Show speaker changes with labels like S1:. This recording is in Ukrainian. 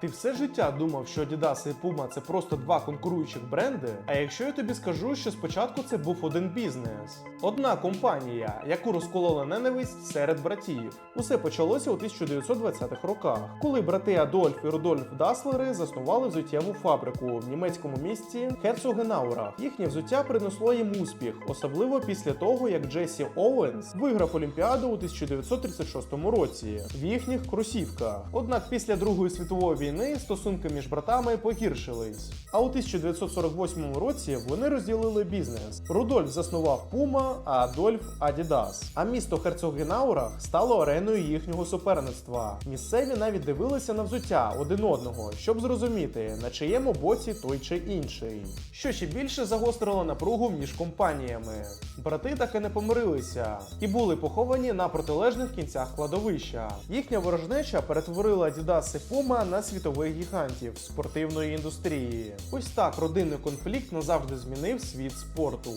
S1: Ти все життя думав, що Adidas і Puma це просто два конкуруючих бренди? А якщо я тобі скажу, що спочатку це був один бізнес, одна компанія, яку розколола ненависть серед братів. Усе почалося у 1920-х роках, коли брати Адольф і Рудольф Даслери заснували взуттєву фабрику в німецькому місті Херцогенаурах. Їхнє взуття принесло їм успіх, особливо після того, як Джесі Оуенс виграв Олімпіаду у 1936 році в їхніх кросівках. Однак після Другої світової війни стосунки між братами погіршились. А у 1948 році вони розділили бізнес. Рудольф заснував Puma, а Адольф Adidas. А місто Херцогенаурах стало ареною їхнього суперництва. Місцеві навіть дивилися на взуття один одного, щоб зрозуміти, на чиєму боці той чи інший. Що ще більше загострило напругу між компаніями. Брати так і не помирилися і були поховані на протилежних кінцях кладовища. Їхня ворожнеча перетворила Adidas і Puma на світових гігантів спортивної індустрії. Ось так родинний конфлікт назавжди змінив світ спорту.